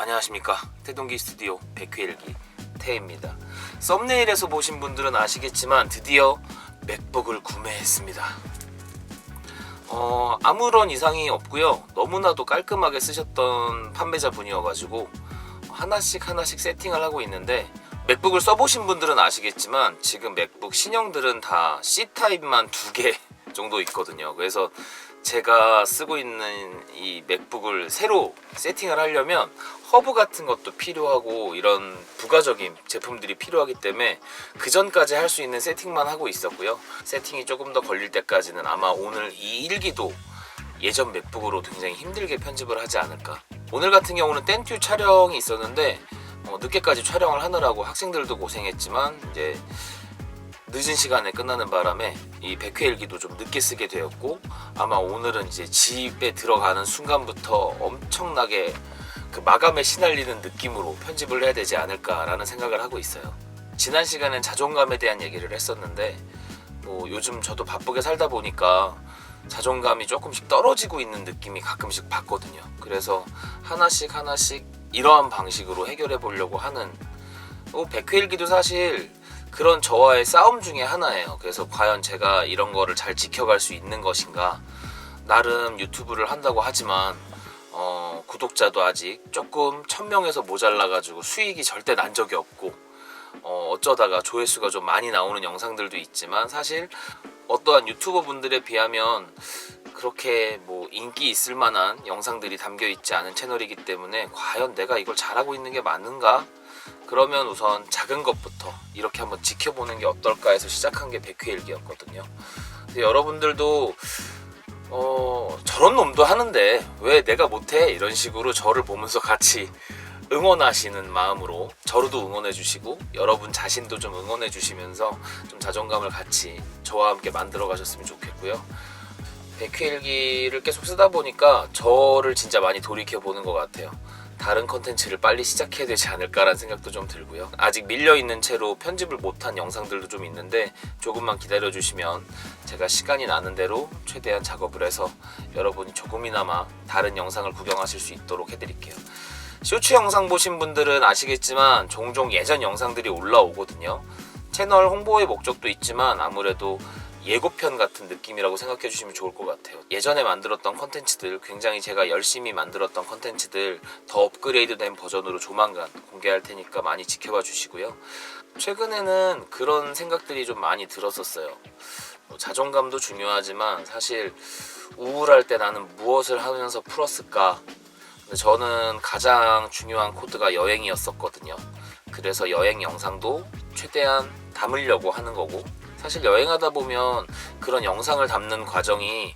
안녕하십니까. 태동기 스튜디오 백회일기 태입니다. 썸네일에서 보신 분들은 아시겠지만 드디어 맥북을 구매했습니다. 어, 아무런 이상이 없고요. 너무나도 깔끔하게 쓰셨던 판매자 분이어가지고 하나씩 하나씩 세팅을 하고 있는데 맥북을 써보신 분들은 아시겠지만 지금 맥북 신형들은 다 C타입만 두개 정도 있거든요 그래서 제가 쓰고 있는 이 맥북을 새로 세팅을 하려면 허브 같은 것도 필요하고 이런 부가적인 제품들이 필요하기 때문에 그 전까지 할 수 있는 세팅만 하고 있었고요. 세팅이 조금 더 걸릴 때까지는 아마 오늘 이 일기도 예전 맥북으로 굉장히 힘들게 편집을 하지 않을까. 오늘 같은 경우는 땡큐 촬영이 있었는데 어, 늦게까지 촬영을 하느라고 학생들도 고생했지만 이제 늦은 시간에 끝나는 바람에 이 백회 일기도 좀 늦게 쓰게 되었고 아마 오늘은 이제 집에 들어가는 순간부터 엄청나게 그 마감에 시날리는 느낌으로 편집을 해야 되지 않을까라는 생각을 하고 있어요. 지난 시간엔 자존감에 대한 얘기를 했었는데 뭐 요즘 저도 바쁘게 살다 보니까 자존감이 조금씩 떨어지고 있는 느낌이 가끔씩 받거든요. 그래서 하나씩 하나씩 이러한 방식으로 해결해 보려고 하는 뭐 백회일기도 사실 그런 저와의 싸움 중에 하나예요. 그래서 과연 제가 이런 거를 잘 지켜갈 수 있는 것인가? 나름 유튜브를 한다고 하지만 어, 구독자도 아직 조금 천 명에서 모자라가지고 수익이 절대 난 적이 없고 어, 어쩌다가 조회수가 좀 많이 나오는 영상들도 있지만 사실 어떠한 유튜버 분들에 비하면 그렇게 뭐 인기 있을 만한 영상들이 담겨 있지 않은 채널이기 때문에 과연 내가 이걸 잘하고 있는 게 맞는가? 그러면 우선 작은 것부터 이렇게 한번 지켜보는 게 어떨까 해서 시작한 게 백회일기였거든요. 여러분들도 어, 저런 놈도 하는데 왜 내가 못해? 이런 식으로 저를 보면서 같이 응원하시는 마음으로 저로도 응원해 주시고 여러분 자신도 좀 응원해 주시면서 좀 자존감을 같이 저와 함께 만들어 가셨으면 좋겠고요. 백회일기를 계속 쓰다 보니까 저를 진짜 많이 돌이켜 보는 것 같아요. 다른 컨텐츠를 빨리 시작해야 되지 않을까라는 생각도 좀 들고요. 아직 밀려 있는 채로 편집을 못한 영상들도 좀 있는데 조금만 기다려 주시면 제가 시간이 나는 대로 최대한 작업을 해서 여러분이 조금이나마 다른 영상을 구경하실 수 있도록 해드릴게요. 쇼츠 영상 보신 분들은 아시겠지만 종종 예전 영상들이 올라오거든요. 채널 홍보의 목적도 있지만 아무래도 예고편 같은 느낌이라고 생각해 주시면 좋을 것 같아요. 예전에 만들었던 컨텐츠들, 굉장히 제가 열심히 만들었던 컨텐츠들 더 업그레이드된 버전으로 조만간 공개할 테니까 많이 지켜봐 주시고요. 최근에는 그런 생각들이 좀 많이 들었었어요. 뭐 자존감도 중요하지만 사실 우울할 때 나는 무엇을 하면서 풀었을까? 저는 가장 중요한 코드가 여행이었었거든요. 그래서 여행 영상도 최대한 담으려고 하는 거고 사실 여행하다 보면 그런 영상을 담는 과정이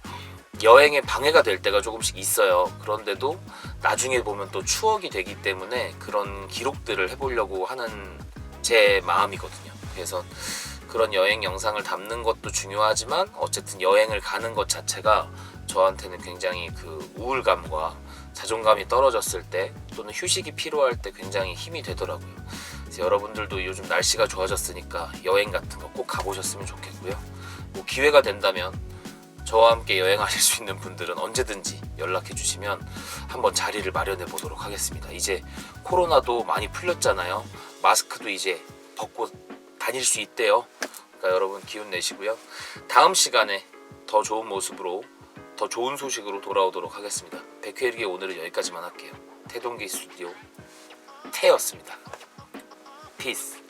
여행에 방해가 될 때가 조금씩 있어요. 그런데도 나중에 보면 또 추억이 되기 때문에 그런 기록들을 해보려고 하는 제 마음이거든요. 그래서 그런 여행 영상을 담는 것도 중요하지만 어쨌든 여행을 가는 것 자체가 저한테는 굉장히 그 우울감과 자존감이 떨어졌을 때 또는 휴식이 필요할 때 굉장히 힘이 되더라고요. 그래서 여러분들도 요즘 날씨가 좋아졌으니까 여행 같은 거 꼭 가보셨으면 좋겠고요. 뭐 기회가 된다면 저와 함께 여행하실 수 있는 분들은 언제든지 연락해 주시면 한번 자리를 마련해 보도록 하겠습니다. 이제 코로나도 많이 풀렸잖아요. 마스크도 이제 벗고 다닐 수 있대요. 그러니까 여러분 기운 내시고요. 다음 시간에 더 좋은 모습으로 더 좋은 소식으로 돌아오도록 하겠습니다. 백회일기 오늘은 여기까지만 할게요. 태동기 스튜디오 태였습니다. 피스.